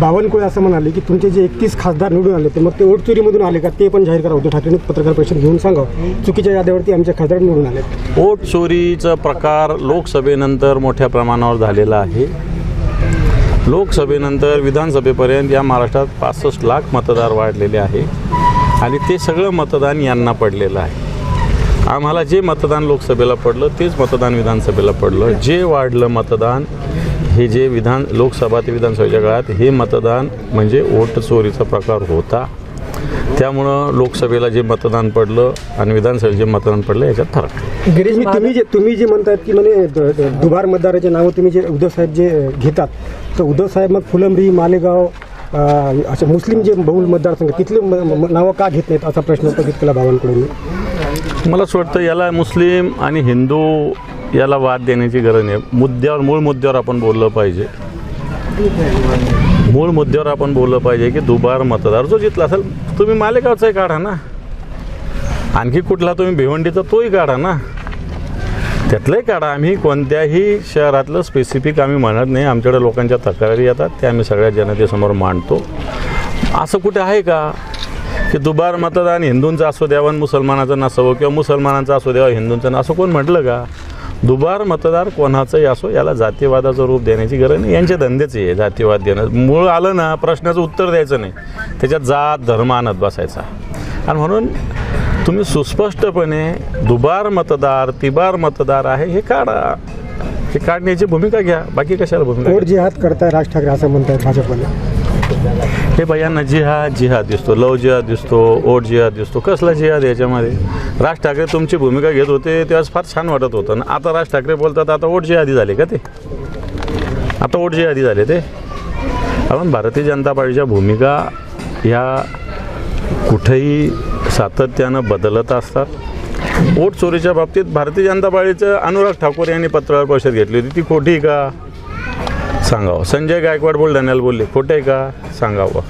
बावनकुळे असं म्हणाले की तुमचे जे एकतीस खासदार निवडून आले ते मग ते ओटचुरीमधून आले का? ते पण जाहीर करा उद्धव ठाकरेंनी पत्रकार परिषद घेऊन सांगा चुकीच्या याद्यावरती आमचे खासदार निवडून आले वोट चोरीचा प्रकार लोकसभेनंतर मोठ्या प्रमाणावर झालेला आहे. लोकसभेनंतर विधानसभेपर्यंत या महाराष्ट्रात पासष्ट लाख मतदार वाढलेले आहे आणि ते सगळं मतदान यांना पडलेलं आहे. आम्हाला जे मतदान लोकसभेला पडलं तेच मतदान विधानसभेला पडलं. जे वाढलं मतदान हे जे विधान लोकसभा ते विधानसभेच्या काळात हे मतदान म्हणजे वोट चोरीचा प्रकार होता त्यामुळं लोकसभेला जे मतदान पडलं आणि विधानसभेला जे मतदान पडलं याच्यात फरक आहे. गिरीश तुम्ही जे तुम्ही जे म्हणतात की म्हणे द- द- दुबार मतदाराचे नावं तुम्ही जे उद्धव साहेब जे घेतात तर उद्धव साहेब मग फुलंब्री मालेगाव अ, असे मुस्लिम जे बहुल मतदारसंघ तिथले नावं का घेत नाहीत असा प्रश्न उपस्थित केला बावनकुळेंनी मला असं वाटतं याला मुस्लिम आणि हिंदू याला वाद देण्याची गरज नाही. मुद्द्यावर मूळ मुद्द्यावर आपण बोललं पाहिजे. मूळ मुद्द्यावर आपण बोललं पाहिजे की दुबार मतदार जो जितला असेल तुम्ही मालेगावचाही काढा ना. आणखी कुठला तुम्ही भिवंडीचा तोही काढा ना. त्यातलंही काढा. आम्ही कोणत्याही शहरातलं स्पेसिफिक आम्ही म्हणत नाही. आमच्याकडे लोकांच्या तक्रारी येतात. त्या आम्ही सगळ्या जनतेसमोर मांडतो. असं कुठे आहे का? की दुबार मतदान हिंदूंचं असू द्यावं आणि मुसलमानाचं नसावं किंवा मुसलमानांचं असू द्यावं हिंदूंचं असं कोण म्हटलं का? दुबार मतदार कोणाचंही असो याला जातीवादाचं रूप देण्याची गरज नाही. यांचे धंदेच आहे जातीवाद देणं. मूळ आलं ना प्रश्नाचं उत्तर द्यायचं नाही. त्याच्यात जात धर्म आणत बसायचा. आणि म्हणून तुम्ही सुस्पष्टपणे दुबार मतदार तिबार मतदार आहे हे काढा. हे काढण्याची भूमिका घ्या. बाकी कशाला भूमिका? जिहाद करताय राज ठाकरे असं म्हणतायत भाजपने हे भैयांना जिहाद जिहाद दिसतो लव जिहाद दिसतो ओट जिहाद दिसतो कसला जिहाद याच्यामध्ये? राज ठाकरे तुमची भूमिका घेत होते तेव्हा फार छान वाटत होतं. ना आता राज ठाकरे बोलतात आता ओट जिहादी झाले का ते? आता ओट जिहादी झाले ते? आपण भारतीय जनता पार्टीच्या भूमिका ह्या कुठेही सातत्यानं बदलत असतात. वोट चोरीच्या बाबतीत भारतीय जनता पार्टीचं अनुराग ठाकूर यांनी पत्रकार परिषद घेतली होती ती खोटी का? सांगावं. संजय गायकवाड बुलढाण्याला बोलले. खोटे आहे का? सांगावं.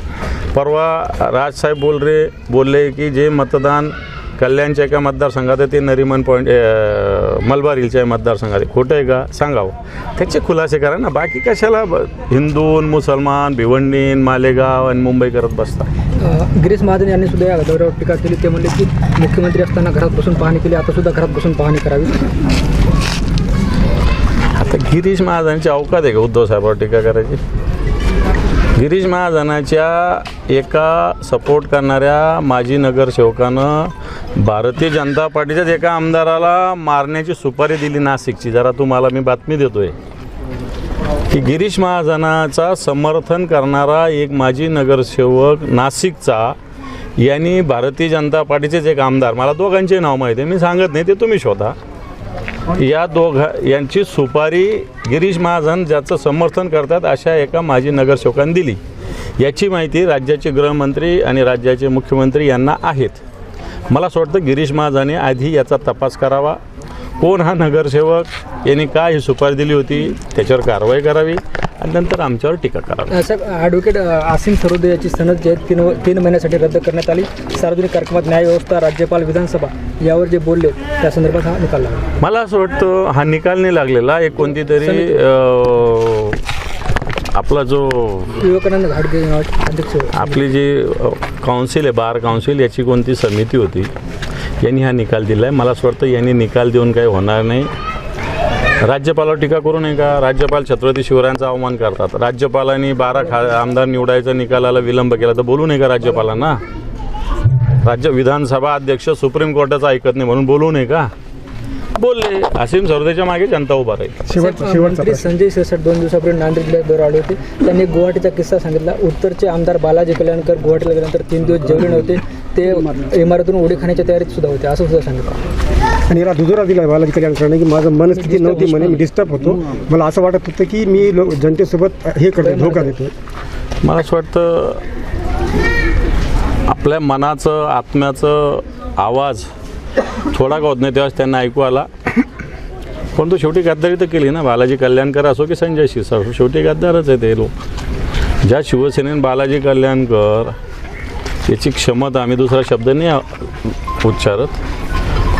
परवा राजसाहेब बोल रे बोलले की जे मतदान कल्याणच्या एका मतदारसंघात आहे ते नरिमन पॉईंट मलबार हिलच्या मतदारसंघात आहे. खोटं आहे का? सांगावं. त्याचे खुलासे करा ना. बाकी कशाला हिंदू हिंदून मुसलमान भिवंडीन मालेगाव आणि मुंबई करत बसता. गिरीश महाजन यांनी सुद्धा या दौऱ्यावर टीका केली. ते म्हणले की मुख्यमंत्री असताना घरात बसून पाहणी केली. आता सुद्धा घरात बसून पाहणी करावी. आता गिरीश महाजनाची अवकात आहे का? उद्धव साहेबावर टीका करायची? गिरीश महाजनाच्या एका सपोर्ट करणाऱ्या माजी नगरसेवकानं भारतीय जनता पार्टीच्याच एका आमदाराला मारण्याची सुपारी दिली नाशिकची. जरा तुम्हाला मी बातमी देतोय. की गिरीश महाजनाचा समर्थन करणारा एक माजी नगरसेवक नाशिकचा यांनी भारतीय जनता पार्टीचेच एक आमदार. मला दोघांचे नाव माहिती आहे. मी सांगत नाही ते तुम्ही शोधा. या दोघा यांची सुपारी गिरीश महाजन ज्याचं समर्थन करतात अशा एका माजी नगरसेवकांनी दिली. याची माहिती राज्याचे गृहमंत्री आणि राज्याचे मुख्यमंत्री यांना आहेत. मला असं वाटतं गिरीश महाजने आधी याचा तपास करावा. कोण हा नगरसेवक? यांनी काय ही सुपारी दिली होती? त्याच्यावर कारवाई करावी. आणि नंतर आमच्यावर टीका करावी. साहेब ॲडव्होकेट आसिम सरोदे याची सनद जी तीन तीन महिन्यासाठी रद्द करण्यात आली. सार्वजनिक कार्यक्रमात न्यायव्यवस्था राज्यपाल विधानसभा यावर जे बोलले त्या संदर्भात हा निकाल लागला. मला असं वाटतं हा निकाल नाही लागलेला. एक कोणती तरी आपला जो विवेकानंद नावाचे अध्यक्ष. आपली जी काउन्सिल आहे बार काउन्सिल याची कोणती समिती होती यांनी हा निकाल दिला आहे मला असं वाटतं यांनी निकाल देऊन काही होणार नाही. राज्यपालावर टीका करू नये का? राज्यपाल छत्रपती शिवरायांचा अवमान करतात. राज्यपालांनी बारा खा आमदार निवडायचा निकालाला विलंब केला तर बोलू नये का राज्यपालांना? राज्य विधानसभा अध्यक्ष सुप्रीम कोर्टाचं ऐकत नाही म्हणून बोलू नये का? बोलले. असीम सरदेच्या मागे जनता उभा राहील. संजय सिरसाट दोन दिवसापूर्वी नांदेड जिल्ह्यात दौरा आले होते. त्यांनी गुवाहाटीचा किस्सा सांगितला. उत्तरचे आमदार बालाजी कल्याणकर गुवाहाटीला गेल्यानंतर तीन दिवस जेवले नव्हते. ते इमारतून उडी खाण्याच्या तयारीत सुद्धा होते. असं सुद्धा सांगितलं. आणि याला दुजोरा दिला बालाजी कल्याणकरांनी की माझं मनस्थिती नव्हती म्हणे मी डिस्टर्ब होतो. मला असं वाटत होतं की मी लो- जनतेसोबत हे करतो धोका देतो मला असं वाटतं आपल्या मनाचं आत्म्याचं आवाज थोडा का होत नाही तेव्हाच त्यांना ऐकू आला. पण तो शेवटी गद्दारी तर केली ना बालाजी कल्याणकर असो की संजय शिरसाट असो शेवटी गद्दारच आहे ते लोक. ज्या शिवसेनेने बालाजी कल्याणकर याची क्षमता आम्ही दुसरा शब्द नाही आ- उच्चारत.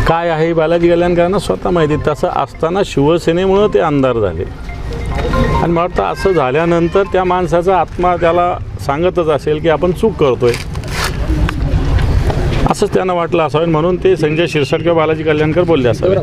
काय आहे बालाजी कल्याणकरांना स्वतः माहिती तसं असताना शिवसेनेमुळं ते आमदार झाले. आणि मला वाटतं असं झाल्यानंतर त्या माणसाचा आत्मा त्याला सांगतच असेल की आपण चूक करतोय. असंच त्यांना वाटलं असावं. म्हणून ते संजय शिरसाट किंवा बालाजी कल्याणकर बोलले असावे.